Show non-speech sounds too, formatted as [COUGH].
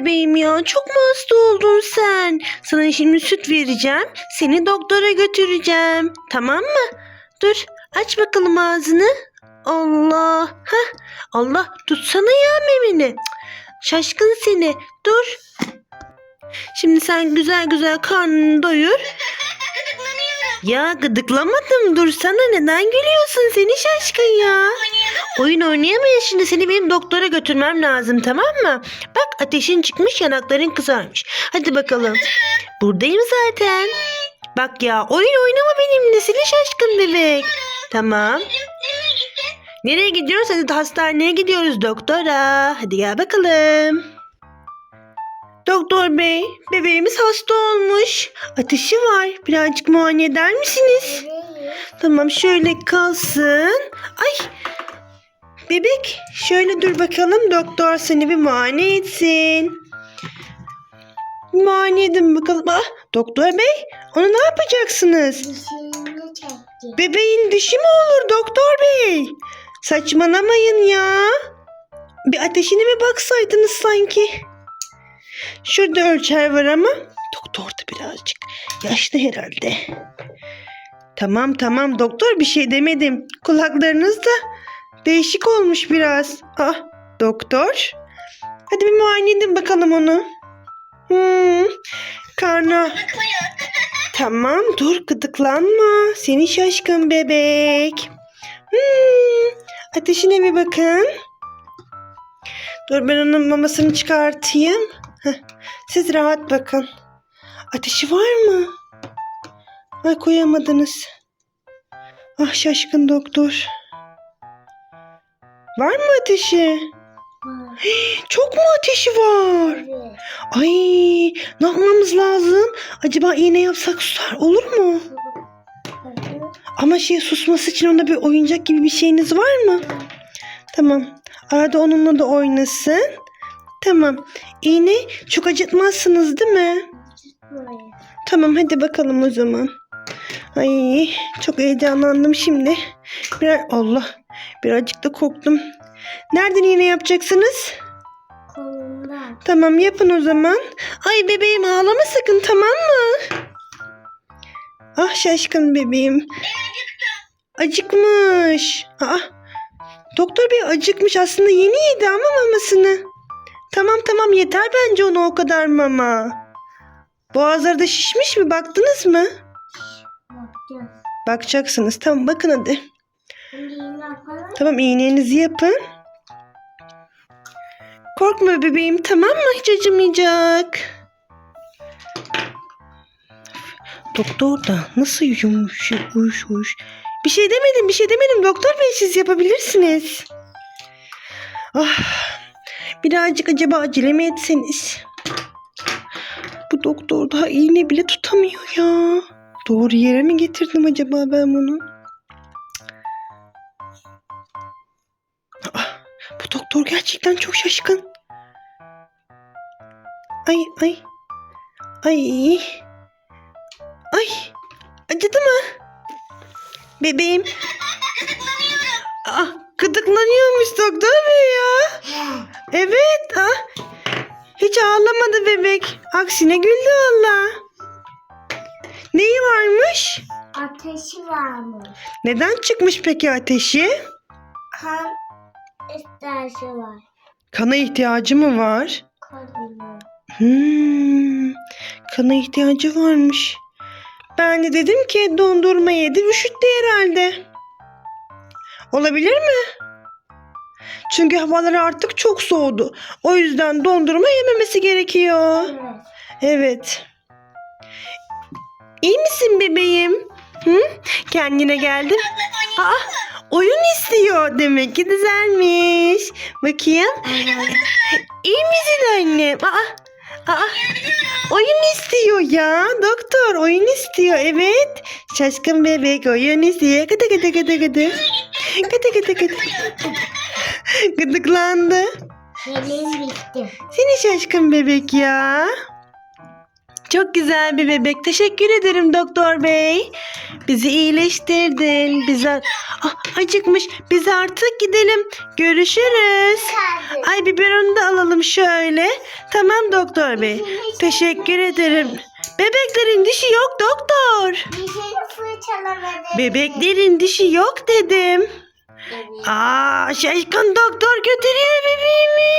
bebeğim ya. Çok mu hasta oldun sen? Sana şimdi süt vereceğim. Seni doktora götüreceğim. Tamam mı? Dur aç bakalım ağzını. Allah. Heh. Allah tutsana ya memeni. Cık, Şaşkın seni. Dur. Şimdi sen güzel güzel karnını doyur. [LAUGHS] Ya gıdıklamadım. Dursana neden gülüyorsun seni şaşkın ya? Oyun oynayamayız şimdi seni benim doktora götürmem lazım tamam mı? Bak ateşin çıkmış yanakların kızarmış. Hadi bakalım. Buradayım zaten. Bak ya oyun oynama benimle seni şaşkın bebek. Tamam. Nereye gidiyoruz? Hadi hastaneye gidiyoruz doktora. Hadi gel bakalım. Doktor bey, bebeğimiz hasta olmuş. Ateşi var. Birazcık muayene eder misiniz? Tamam şöyle kalsın. Ay bebek şöyle dur bakalım doktor seni bir muayene etsin. Muayene edin bakalım. Ah, doktor bey onu ne yapacaksınız? Bebeğin dişi mi olur doktor bey? Saçmalamayın ya. Bir ateşine mi baksaydınız sanki? Şurada ölçer var ama doktor da birazcık yaşlı herhalde. Tamam tamam doktor bir şey demedim. Kulaklarınız da değişik olmuş biraz. Ah doktor. Hadi bir muayene edin bakalım onu. Hmm, karnı Tamam dur gıdıklanma. Seni şaşkın bebek. Hmm, ateşine bir bakın. Dur ben onun mamasını çıkartayım. Siz rahat bakın. Ateşi var mı? Ay koyamadınız. Ah şaşkın doktor. Var mı ateşi? Var. Çok mu ateşi var? Evet. Ay ne yapmamız lazım? Acaba iğne yapsak susar olur mu? Ama şey susması için ona bir oyuncak gibi bir şeyiniz var mı? Tamam. Arada onunla da oynasın. Tamam. İğne çok acıtmazsınız değil mi? Tamam hadi bakalım o zaman. Ay çok heyecanlandım şimdi. Biraz Allah birazcık da korktum. Nereden iğne yapacaksınız? Kolundan. Tamam yapın o zaman. Ay bebeğim ağlama sakın tamam mı? Ah şaşkın bebeğim. Acıkmış. Aa, doktor bey acıkmış aslında yeni yedi ama mamasını. Tamam tamam yeter bence ona o kadar mama. Boğazları da şişmiş mi baktınız mı? Bakacağız. Bakacaksınız tamam bakın hadi. Tamam iğnenizi yapın. Korkma bebeğim tamam mı? Hiç acımayacak. Doktor da nasıl yumuş uyuş. Bir şey demedim bir şey demedim doktor bey siz yapabilirsiniz. Ah, birazcık acaba acele mi etseniz? Bu doktor daha iğne bile tutamıyor ya. Doğru yere mi getirdim acaba ben bunu? Bu doktor gerçekten çok şaşkın. Ay ay. Ay. Ay. Acıdı mı? Bebeğim. Ah, gıdıklanıyormuş doktor bey ya. Evet. Ah. Hiç ağlamadı bebek. Aksine güldü valla. Neyi varmış? Ateşi varmış. Neden çıkmış peki ateşi? Kan isterse var. Kana ihtiyacı mı var? Kanıyor. Hmm, kana ihtiyacı varmış. Ben de dedim ki dondurma yedi üşüttü herhalde. Olabilir mi? Çünkü havalar artık çok soğudu. O yüzden dondurma yememesi gerekiyor. Evet. Evet. İyi misin bebeğim? Hı? Kendine geldin. Aa, oyun istiyor demek ki düzelmiş. Bakayım. İyi misin annem? Aa, aa, oyun istiyor ya. Doktor oyun istiyor. Evet. Şaşkın bebek oyun istiyor. Gıdı gıdı gıdı gıdı. Gıdı gıdı gıdı. Gıdıklandı. Elim bitti. Seni şaşkın bebek ya. Çok güzel bir bebek. Teşekkür ederim doktor bey. Bizi iyileştirdin. Bize ah, acıkmış. Biz artık gidelim. Görüşürüz. Ay biberonu da alalım şöyle. Tamam doktor bey. Teşekkür ederim. Bebeklerin dişi yok doktor. Bebeklerin dişi yok dedim. Aa şaşkın doktor götürüyor bebeğimi.